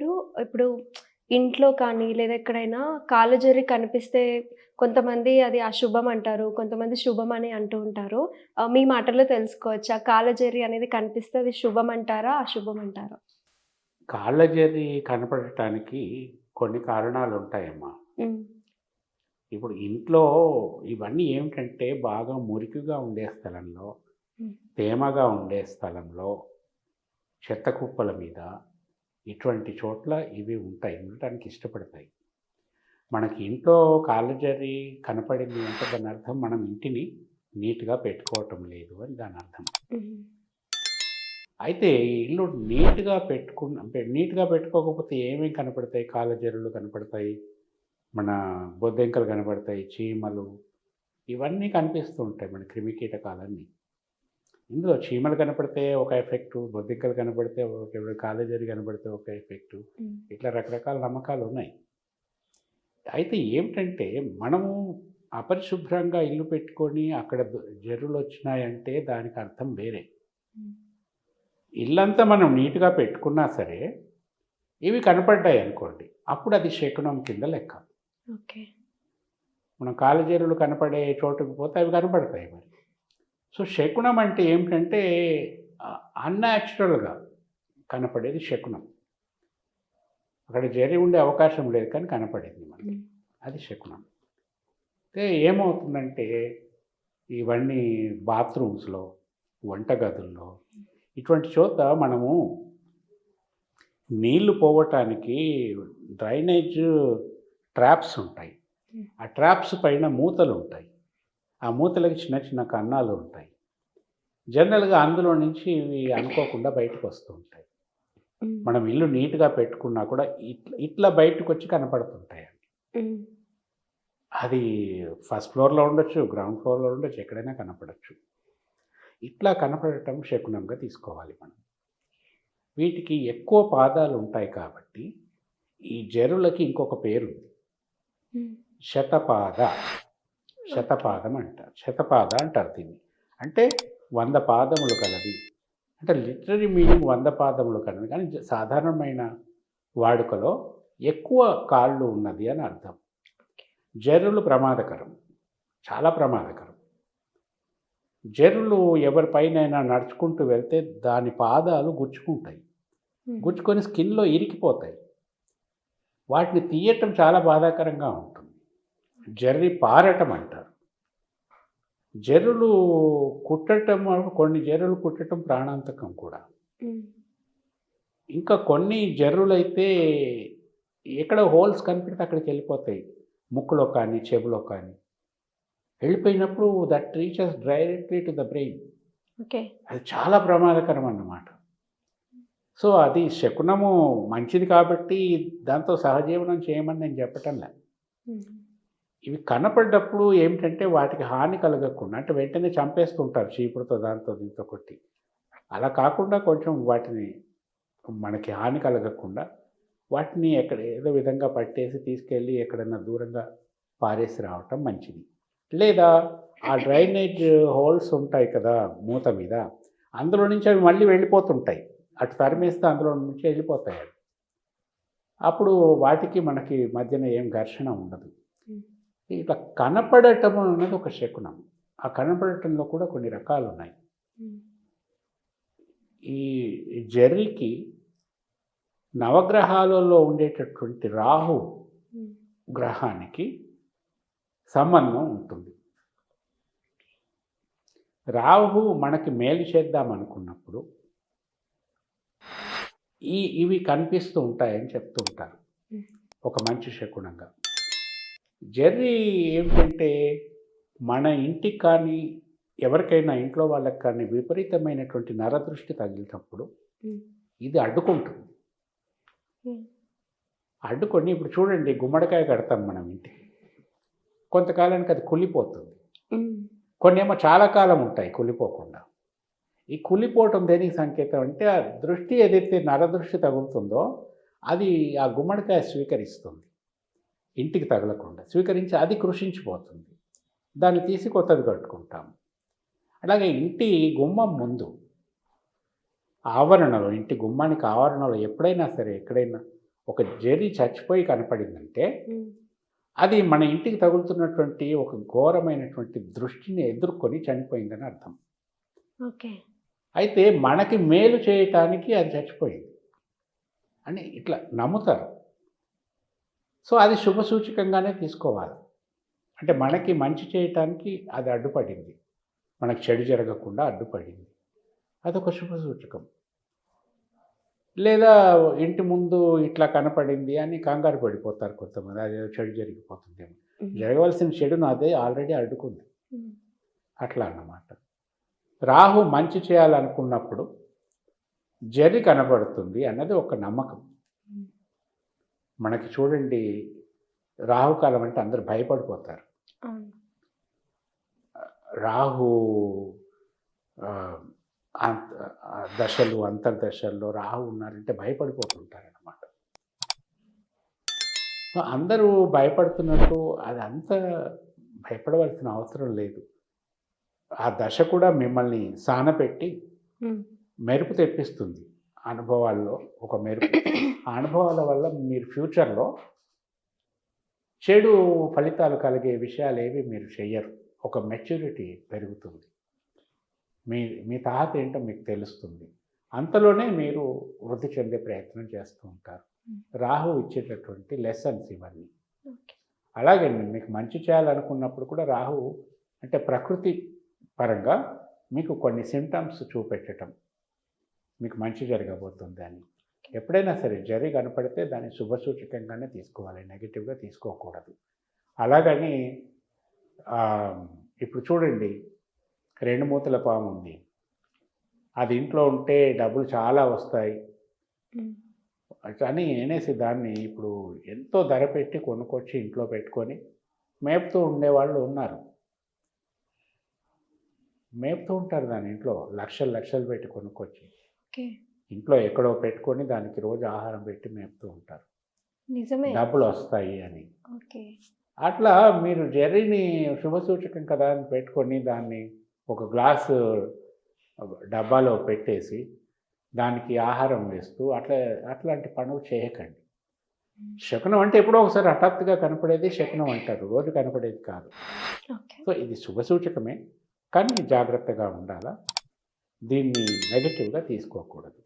గారు ఇప్పుడు ఇంట్లో కానీ లేదా ఎక్కడైనా కాళ్ళజరి కనిపిస్తే కొంతమంది అది అశుభం అంటారు కొంతమంది శుభం అని అంటూ ఉంటారు. మీ మాటల్లో తెలుసుకోవచ్చా? కాళ్ళజరి అనేది కనిపిస్తే అది శుభం అంటారా అశుభం అంటారా? కాళ్ళ జరి కనపడటానికి కొన్ని కారణాలు ఉంటాయమ్మా. ఇప్పుడు ఇంట్లో ఇవన్నీ ఏమిటంటే బాగా మురికిగా ఉండే స్థలంలో తేమగా ఉండే స్థలంలో చెత్త కుప్పల మీద ఇటువంటి చోట్ల ఇవి ఉంటాయి ఉండటానికి ఇష్టపడతాయి. మనకి ఇంట్లో కాళ్ళు జరి కనపడింది అంటే దాని అర్థం మనం ఇంటిని నీట్గా పెట్టుకోవటం లేదు అని దాని అర్థం. అయితే ఇల్లు నీట్గా పెట్టుకున్న నీట్గా పెట్టుకోకపోతే ఏమేమి కనపడతాయి? కాళ్ళ జరులు కనపడతాయి మన బొద్దెంకలు కనపడతాయి చీమలు ఇవన్నీ కనిపిస్తూ ఉంటాయి మన క్రిమికీటకాలన్నీ. ఇందులో చీమలు కనపడితే ఒక ఎఫెక్టు బొద్దింకలు కనపడితే ఒక జరి కనపడితే ఒక ఎఫెక్టు ఇట్లా రకరకాల నమ్మకాలు ఉన్నాయి. అయితే ఏమిటంటే మనము అపరిశుభ్రంగా ఇల్లు పెట్టుకొని అక్కడ జర్రులు వచ్చినాయంటే దానికి అర్థం వేరే. ఇల్లంతా మనం నీట్గా పెట్టుకున్నా సరే ఇవి కనపడ్డాయి అనుకోండి అప్పుడు అది శకునం కింద లెక్క. ఓకే. మనం కాలుజేరులు కనపడే చోటుకు పోతే అవి కనపడతాయి మరి. సో శకునం అంటే ఏమిటంటే అన్యాచురల్గా కనపడేది శకునం. అక్కడ జరి ఉండే అవకాశం లేదు కానీ కనపడేది మనకి. అది శకునం. అయితే ఏమవుతుందంటే ఇవన్నీ బాత్రూమ్స్లో వంటగదుల్లో ఇటువంటి చోట మనము నీళ్ళు పోవటానికి డ్రైనేజ్ ట్రాప్స్ ఉంటాయి. ఆ ట్రాప్స్ పైన మూతలు ఉంటాయి. ఆ మూతలకి చిన్న చిన్న కన్నాలు ఉంటాయి. జనరల్గా అందులో నుంచి ఇవి అనుకోకుండా బయటకు వస్తూ ఉంటాయి. మనం ఇల్లు నీట్గా పెట్టుకున్నా కూడా ఇట్లా ఇట్లా బయటకు వచ్చి కనపడుతుంటాయి ఉమ్, అది ఫస్ట్ ఫ్లోర్లో ఉండొచ్చు గ్రౌండ్ ఫ్లోర్లో ఉండొచ్చు ఎక్కడైనా కనపడచ్చు. ఇట్లా కనపడటం శకునంగా తీసుకోవాలి మనం. వీటికి ఎక్కువ పాదాలు ఉంటాయి కాబట్టి ఈ జరులకి ఇంకొక పేరు శతపాద. శతపాదం అంటారు. శతపాద అంటారు దీన్ని. అంటే వంద పాదములు కలది. అంటే లిటరీ మీనింగ్ వంద పాదములు కలది. కానీ సాధారణమైన వాడుకలో ఎక్కువ కాళ్ళు ఉన్నది అని అర్థం. జర్రులు ప్రమాదకరం. చాలా ప్రమాదకరం. జర్రులు ఎవరిపైనైనా నడుచుకుంటూ వెళ్తే దాని పాదాలు గుచ్చుకుంటాయి. గుచ్చుకొని స్కిన్లో ఇరికిపోతాయి. వాటిని తీయటం చాలా బాధాకరంగా ఉంటుంది. జర్రి పారటం అంటారు. జర్రులు కుట్టటం కొన్ని జర్రులు కుట్టటం ప్రాణాంతకం కూడా. ఇంకా కొన్ని జర్రులు అయితే ఎక్కడ హోల్స్ కనిపెడితే అక్కడికి వెళ్ళిపోతాయి. ముక్కులో కానీ చెవిలో కానీ. వెళ్ళిపోయినప్పుడు that reaches directly to the brain okay. అది చాలా ప్రమాదకరం అన్నమాట. సో అది శకునము మంచిది కాబట్టి దాంతో సహజీవనం చేయమని నేను చెప్పటంలే ఇవి కనపడ్డప్పుడు ఏమిటంటే వాటికి హాని కలగకుండా అంటే వెంటనే చంపేస్తుంటారు చీపురుతో దాంతో దీంతో కొట్టి. అలా కాకుండా కొంచెం వాటిని మనకి హాని కలగకుండా వాటిని ఎక్కడ ఏదో విధంగా పట్టేసి తీసుకెళ్ళి ఎక్కడైనా దూరంగా పారేసి రావటం మంచిది. లేదా ఆ డ్రైనేజ్ హోల్స్ ఉంటాయి కదా మూత మీద అందులో నుంచి అవి మళ్ళీ వెళ్ళిపోతుంటాయి. అటు తరిమేస్తే అందులో నుంచి వెళ్ళిపోతాయి అప్పుడు వాటికి మనకి మధ్యన ఏం ఘర్షణ ఉండదు. ఇట్లా కనపడటం అనేది ఒక శకునం. ఆ కనపడటంలో కూడా కొన్ని రకాలు ఉన్నాయి ఈ జర్రికి నవగ్రహాలలో ఉండేటటువంటి రాహు గ్రహానికి సంబంధం ఉంటుంది. రాహు మనకి మేలు చేద్దాం అనుకున్నప్పుడు ఈ ఇవి కనిపిస్తూ ఉంటాయని చెప్తూ ఉంటారు. ఒక మంచి శకునంగా. జర్రీ ఏమిటంటే మన ఇంటికి కానీ ఎవరికైనా ఇంట్లో వాళ్ళకి కానీ విపరీతమైనటువంటి నరదృష్టి తగిలినప్పుడు ఇది అడ్డుకుంటుంది. అడ్డుకొని ఇప్పుడు చూడండి గుమ్మడికాయ కడతాం మనం ఇంటికి. కొంతకాలానికి అది కుళ్ళిపోతుంది. ఏమో చాలా కాలం ఉంటాయి కుళ్ళిపోకుండా. ఈ కుళ్ళిపోవటం దేనికి సంకేతం అంటే ఆ దృష్టి ఏదైతే నరదృష్టి తగులుతుందో అది ఆ గుమ్మడికాయ స్వీకరిస్తుంది. ఇంటికి తగలకుండా స్వీకరించి అది కృషించిపోతుంది. దాన్ని తీసి కొత్తది కట్టుకుంటాం. అలాగే ఇంటి గుమ్మం ముందు ఆవరణలో ఇంటి గుమ్మానికి ఆవరణలో ఎప్పుడైనా సరే ఎక్కడైనా ఒక జెర్రీ చచ్చిపోయి కనపడిందంటే అది మన ఇంటికి తగులుతున్నటువంటి ఒక ఘోరమైనటువంటి దృష్టిని ఎదుర్కొని చనిపోయిందని అర్థం. ఓకే. అయితే మనకి మేలు చేయటానికి అది చచ్చిపోయింది. అని ఇట్లా నమ్ముతారు. సో అది శుభ సూచకంగానే తీసుకోవాలి. అంటే మనకి మంచి చేయటానికి అది అడ్డుపడింది. మనకి చెడు జరగకుండా అడ్డుపడింది. అదొక శుభ సూచకం లేదా ఇంటి ముందు ఇట్లా కనపడింది అని కంగారు పడిపోతారు కొంతమంది. అది చెడు జరిగిపోతుందేమో. ఉమ్, జరగవలసిన చెడును అదే ఆల్రెడీ అడ్డుకుంది. అట్లా అన్నమాట. రాహు మంచి చేయాలనుకున్నప్పుడు జరి కనబడుతుంది అన్నది ఒక నమ్మకం. మనకి చూడండి రాహుకాలం అంటే అందరూ భయపడిపోతారు. రాహు దశలు అంతర్దశల్లో రాహు ఉన్నారంటే భయపడిపోతుంటారు అన్నమాట అందరూ భయపడుతున్నట్టు అది అంత భయపడవలసిన అవసరం లేదు. ఆ దశ కూడా మిమ్మల్ని సానపెట్టి మెరుపు తెప్పిస్తుంది. అనుభవాల్లో ఒక మెరుపు. ఆ అనుభవాల వల్ల మీరు ఫ్యూచర్లో చెడు ఫలితాలు కలిగే విషయాలు ఏవి మీరు చెయ్యరు. ఒక మెచ్యూరిటీ పెరుగుతుంది. మీ మీ తాహత ఏంటో మీకు తెలుస్తుంది. అంతలోనే మీరు వృద్ధి చెందే ప్రయత్నం చేస్తూ ఉంటారు. రాహు ఇచ్చేటటువంటి లెసన్స్ ఇవన్నీ. అలాగే మీకు మంచి చేయాలనుకున్నప్పుడు కూడా రాహు అంటే ప్రకృతి పరంగా మీకు కొన్ని సిమ్టమ్స్ చూపెట్టడం మీకు మంచి జరగబోతుంది అని. ఎప్పుడైనా సరే జరి కనపడితే దాన్ని శుభసూచకంగానే తీసుకోవాలి నెగిటివ్గా తీసుకోకూడదు. అలాగని ఇప్పుడు చూడండి రెండు మూతల పాము ఉంది. అది ఇంట్లో ఉంటే డబ్బులు చాలా వస్తాయి. అని అనేసి దాన్ని ఇప్పుడు ఎంతో ధర పెట్టి కొనుక్కొచ్చి ఇంట్లో పెట్టుకొని మేపుతూ ఉండేవాళ్ళు ఉన్నారు. మేపుతూ ఉంటారు దాని ఇంట్లో లక్షలు లక్షలు పెట్టి కొనుక్కొచ్చి. ఇంట్లో ఎక్కడో పెట్టుకొని దానికి రోజు ఆహారం పెట్టి మేపుతూ ఉంటారు. నిజమే. డబ్బులు వస్తాయి అని. ఓకే. అట్లా మీరు జర్రీని శుభసూచకం కదా అని పెట్టుకొని దాన్ని ఒక గ్లాసు డబ్బాలో పెట్టేసి దానికి ఆహారం వేస్తూ అట్లా అట్లాంటి పనులు చేయకండి. శకునం అంటే ఎప్పుడో ఒకసారి హఠాత్తుగా కనపడేది శకునం అంటారు. రోజు కనపడేది కాదు. సో ఇది శుభసూచకమే. కానీ జాగ్రత్తగా ఉండాలా? దీన్ని నెగటివ్గా తీసుకోకూడదు.